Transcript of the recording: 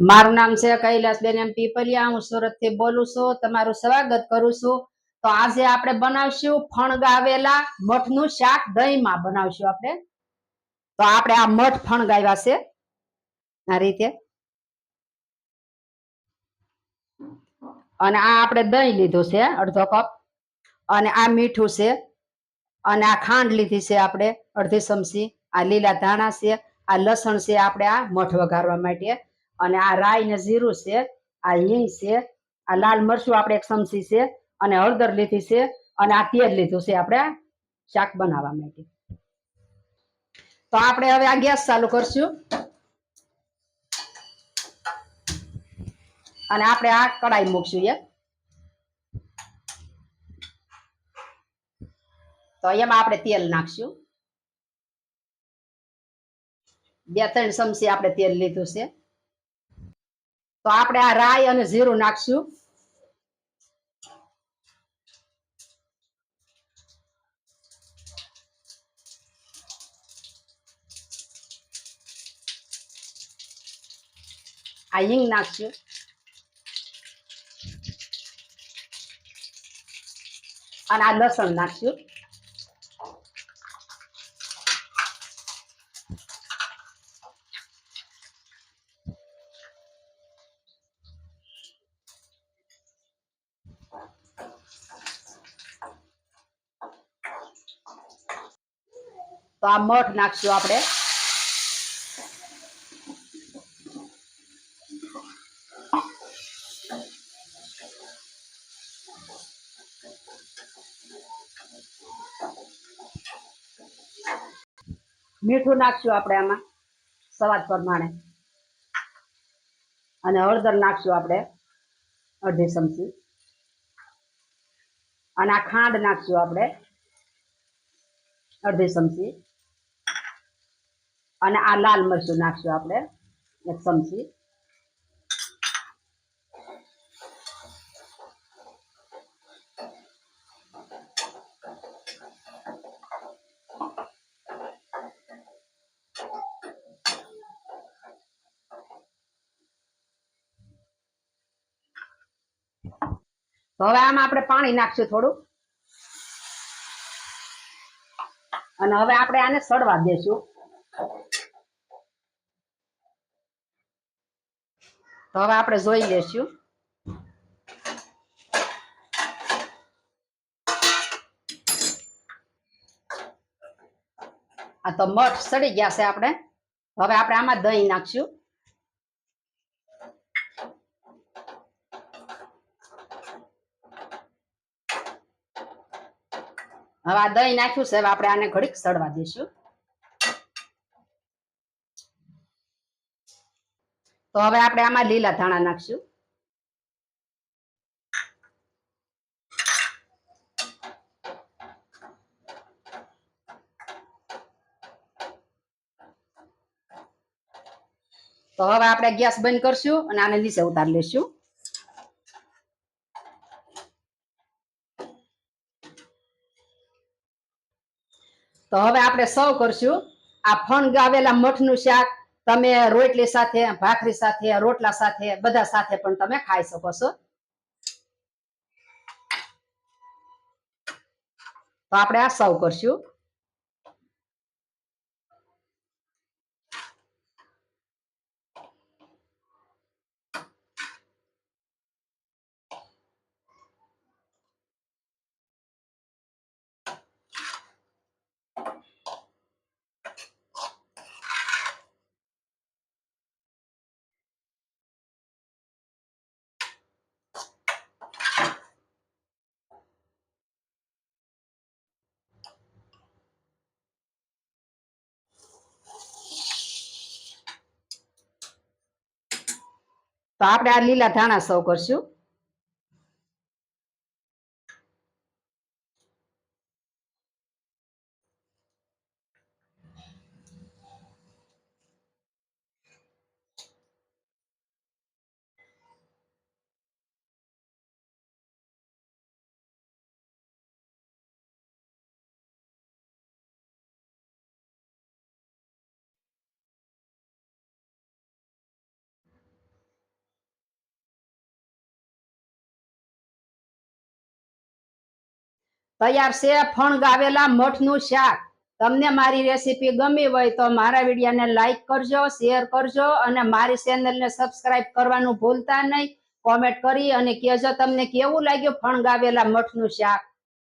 મારું નામ છે કૈલાસબેન એમ પીપલિયા. હું સુરતથી બોલું છું. તમારું સ્વાગત કરું છું. તો આજે આપણે બનાવશું ફણગાવેલા મઠનું શાક દહીંમાં બનાવશું આપણે. તો આપણે આ મઠ ફણગાવ્યા છે. આ રીતે. અને આ આપણે દહીં લીધું છે, અડધો કપ. અને આ મીઠું છે. અને આ ખાંડ લીધી છે આપણે અડધી ચમચી. આ લીલા ધાણા છે. આ લસણ છે આપણે આ મઠ વઘારવા માટે. અને આ રાઈ ને જીરું છે, આ હિંગ છે, આ લાલ મરચું આપણે એક ચમચી છે, અને હળદર લીધી છે, અને આ તેલ લીધું છે આપણે શાક બનાવવા માટે. તો આપણે હવે આ ગેસ ચાલુ કરશું. અને આપણે આ કડાઈ મૂકશું એક. તો એમાં આપણે તેલ નાખશું. બે, ત્રણ ચમચી આપણે તેલ લીધું છે. તો આપણે આ રાય અને જીરું નાખશું. આ હિંગ નાખશું. અને આ લસણ નાખશું. તો આ મઠ નાખશું આપણે. મીઠું નાખશું આપણે આમાં, સ્વાદ પ્રમાણે. અને હળદર નાખશું આપણે, અડધી ચમચી. અને આ ખાંડ નાખશું આપણે, અડધી ચમચી. અને આ લાલ મરચું નાખશું આપણે. એક ચમચી. તો હવે આમાં આપણે પાણી નાખશું થોડું. અને હવે આપણે આને સડવા દેશું. તો હવે આપણે જોઈ લેશું. આ તો મઠ સડી ગયા છે આપણે. હવે આપણે આમાં દહીં નાખશું. હવે આ દહીં નાખ્યું છે, હવે આપણે આને ઘડીક સડવા દઈશું. તો હવે આપણે આમાં લીલા ધાણા નાખશું. તો હવે આપણે ગેસ બંધ કરશું અને આને નીચે ઉતાર લેશું તો હવે આપણે સર્વ કરશું. આ ફણગાવેલા મઠનું શાક તમે રોટલી સાથે, ભાખરી સાથે, રોટલા સાથે, બધા સાથે પણ તમે ખાઈ શકો છો. તો આપણે આ સર્વ કરશું. તો આપણે આ લીલા ધાણા સૌ કરશું. તૈયાર છે ફણગાવેલા મઠનું શાક. તમને મારી રેસીપી ગમી હોય તો મારા વિડીયોને લાઈક કરજો, શેર કરજો અને મારી ચેનલને સબસ્ક્રાઇબ કરવાનું ભૂલતા નહીં. કોમેન્ટ કરી અને કહેજો તમને કેવું લાગ્યું ફણગાવેલા મઠનું શાક.